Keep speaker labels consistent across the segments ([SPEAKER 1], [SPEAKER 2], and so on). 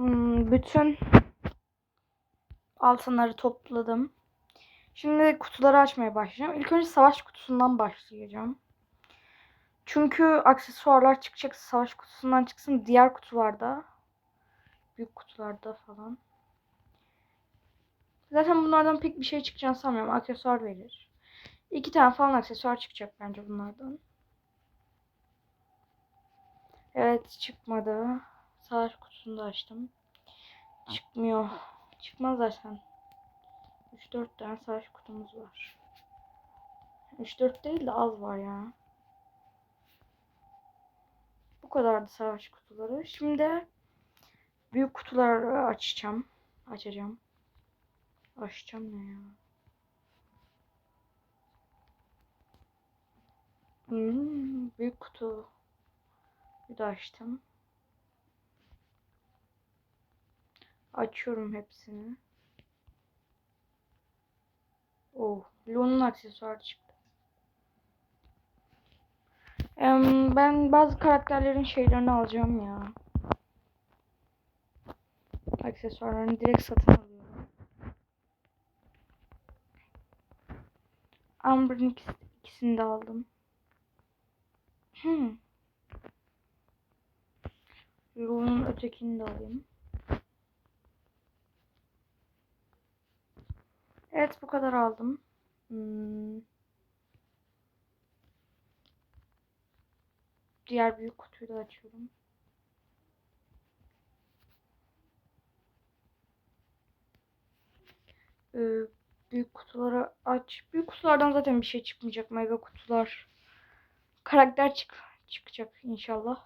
[SPEAKER 1] Hmm, bütün altınları topladım. Şimdi kutuları açmaya başlayacağım. İlk önce savaş kutusundan başlayacağım. Çünkü aksesuarlar çıkacak savaş kutusundan çıksın diğer kutularda. Büyük kutularda falan. Zaten bunlardan pek bir şey çıkacağını sanmıyorum. Aksesuar verir. İki tane falan aksesuar çıkacak bence bunlardan. Evet çıkmadı. Savaş kutusunu da açtım. Çıkmıyor. Çıkmaz zaten. 3-4 tane savaş kutumuz var. 3-4 değil de az var ya. Bu kadardı savaş kutuları. Şimdi büyük kutuları açacağım. Açacağım. Açacağım ne ya? Hmm, büyük kutu. Bir de açtım. Açıyorum hepsini. Oh, Leon'un aksesuarı çıktı. Em, ben bazı karakterlerin şeylerini alacağım ya. Aksesuarlarını direkt satın alıyorum. Amber'ın ikisi, ikisini de aldım. Hmm. Leon'un ötekini de alayım. Evet bu kadar aldım. Hmm. Diğer büyük kutuyu da açıyorum. Ee, büyük kutuları aç. Büyük kutulardan zaten bir şey çıkmayacak. Mega kutular. Karakter çık çıkacak inşallah.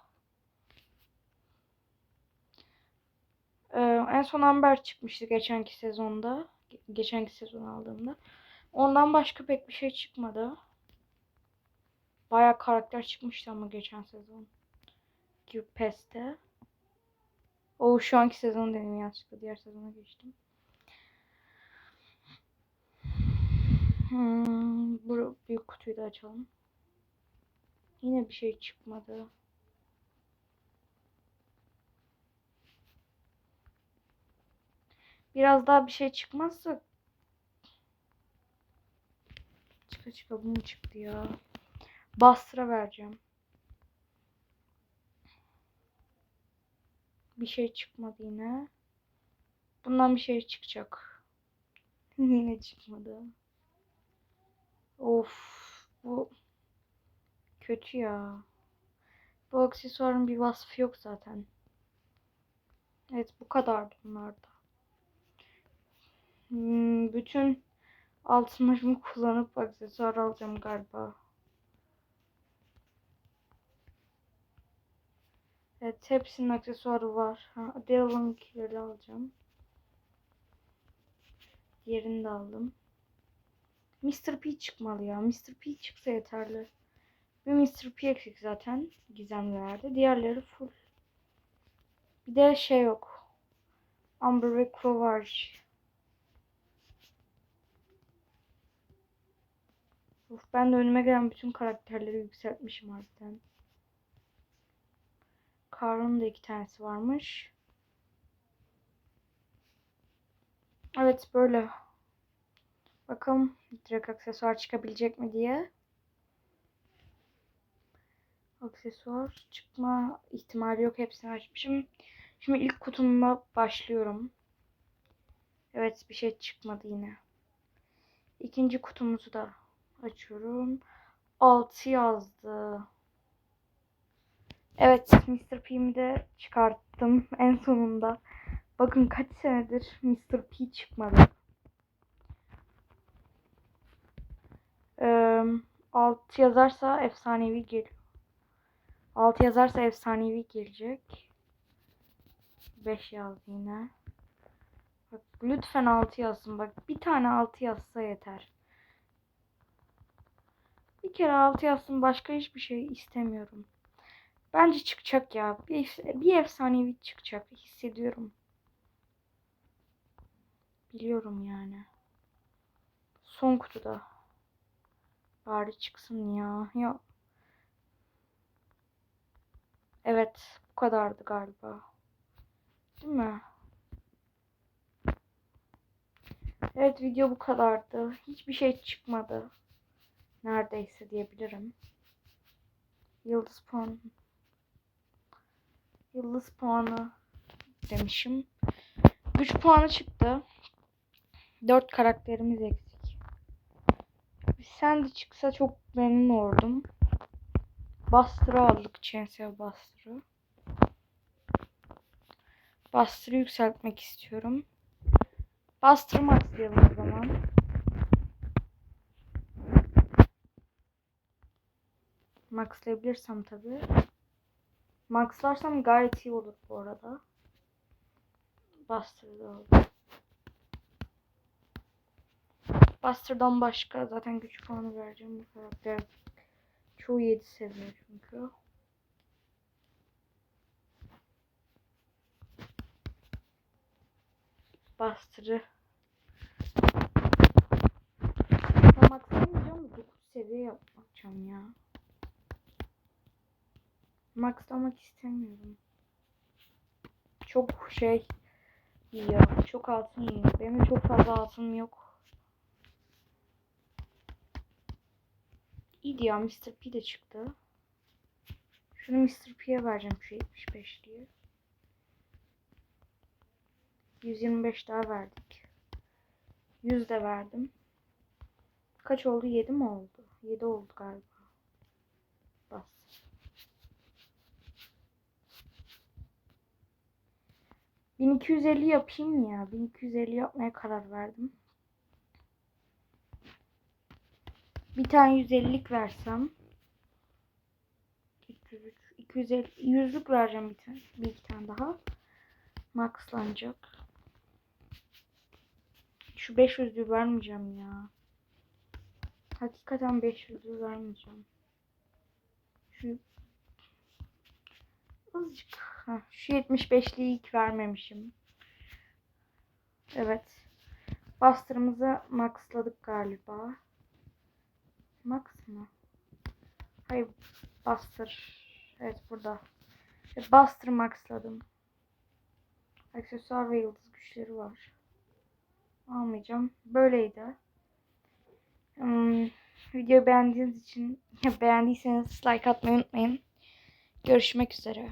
[SPEAKER 1] Ee, en son Amber çıkmıştı geçenki sezonda. Ge- Geçenki sezon aldığımda. Ondan başka pek bir şey çıkmadı. Bayağı karakter çıkmıştı ama geçen sezon. Gibi PES'te. O şu anki sezon dedim yanlışlıkla. Diğer sezona geçtim. Hmm, bu büyük kutuyu da açalım. Yine bir şey çıkmadı. Biraz daha bir şey çıkmazsa çıka çıka bu mu çıktı ya? Bastıra vereceğim. Bir şey çıkmadı yine. Bundan bir şey çıkacak. yine çıkmadı. Of bu kötü ya. Bu aksesuarın bir vasfı yok zaten. Evet bu kadardı bunlarda. Hmm, bütün altınlarımı kullanıp aksesuar alacağım galiba. Evet hepsinin aksesuarı var. Daryl'ınkileri alacağım. Diğerini de aldım. Mr. P çıkmalı ya. Mr. P çıksa yeterli. Bir Mr. P eksik zaten gizemlilerde. Diğerleri full. Bir de şey yok. Amber ve Crow var. Of, ben de önüme gelen bütün karakterleri yükseltmişim harbiden. Karl'ın da iki tanesi varmış. Evet böyle. Bakalım direkt aksesuar çıkabilecek mi diye. Aksesuar çıkma ihtimali yok. Hepsini açmışım. Şimdi ilk kutumla başlıyorum. Evet bir şey çıkmadı yine. İkinci kutumuzu da açıyorum. 6 yazdı. Evet Mr. P'mi de çıkarttım en sonunda. Bakın kaç senedir Mr. P çıkmadı. Ee, 6 yazarsa efsanevi geliyor. 6 yazarsa efsanevi gelecek. 5 yazdı yine. Bak lütfen 6 yazsın. Bak bir tane 6 yazsa yeter kere 6 yazsın başka hiçbir şey istemiyorum. Bence çıkacak ya. Bir, bir efsanevi çıkacak hissediyorum. Biliyorum yani. Son kutuda. Bari çıksın ya. Ya. Evet. Bu kadardı galiba. Değil mi? Evet video bu kadardı. Hiçbir şey çıkmadı. Neredeyse diyebilirim. Yıldız puanı. Yıldız puanı demişim. 3 puanı çıktı. 4 karakterimiz eksik. Sen de çıksa çok memnun olurdum. Buster'ı aldık. Chainsaw Buster'ı. Buster'ı yükseltmek istiyorum. Buster'ı maxlayalım o zaman. Maxlayabilirsem tabii. Maxlarsam gayet iyi olur bu arada. Buster'da oldu. Buster'dan başka zaten güç puanı vereceğim bu karakter. Çoğu 7 seviye çünkü. Maxlamayacağım da 9 seviye yapacağım ya. Maxlamak istemiyorum. Çok şey yiyor. Çok altın yiyor. Benim çok fazla altınım yok. İyiydi ya Mr. P de çıktı. Şunu Mr. P'ye vereceğim şu 75'liği. 125 daha verdik. 100 de verdim. Kaç oldu? 7 mi oldu? 7 oldu galiba. ...1250 yapayım ya? 1250 yapmaya karar verdim. Bir tane 150'lik versem... 203, 250, 100'lük vereceğim bir tane. Bir iki tane daha. Maxlanacak. Şu 500'lüğü vermeyeceğim ya. Hakikaten 500'lüğü vermeyeceğim. Şu azıcık. Heh, şu 75'liği ilk vermemişim. Evet. Buster'ımızı maxladık galiba. Max mı? Hayır. Buster. Evet burada. Evet, Buster maxladım. Aksesuar ve yıldız güçleri var. Almayacağım. Böyleydi. Hmm, videoyu beğendiğiniz için beğendiyseniz like atmayı unutmayın. Görüşmek üzere.